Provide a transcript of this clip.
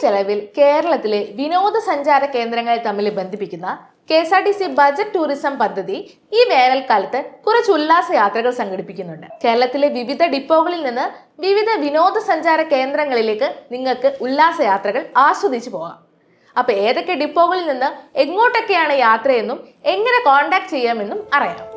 ചെലവിൽ കേരളത്തിലെ വിനോദസഞ്ചാര കേന്ദ്രങ്ങൾ തമ്മിൽ ബന്ധിപ്പിക്കുന്ന K S R T C budget tourism പദ്ധതി ഈ വേനൽക്കാലത്ത് കുറച്ച് ഉല്ലാസ യാത്രകൾ സംഘടിപ്പിക്കുന്നുണ്ട്. കേരളത്തിലെ വിവിധ ഡിപ്പോകളിൽ നിന്ന് വിവിധ വിനോദസഞ്ചാര കേന്ദ്രങ്ങളിലേക്ക് നിങ്ങൾക്ക് ഉല്ലാസ യാത്രകൾ ആസ്വദിച്ചു പോകാം. അപ്പൊ ഏതൊക്കെ ഡിപ്പോകളിൽ നിന്ന് എങ്ങോട്ടൊക്കെയാണ് യാത്രയെന്നും എങ്ങനെ കോണ്ടാക്ട് ചെയ്യാമെന്നും അറിയാം.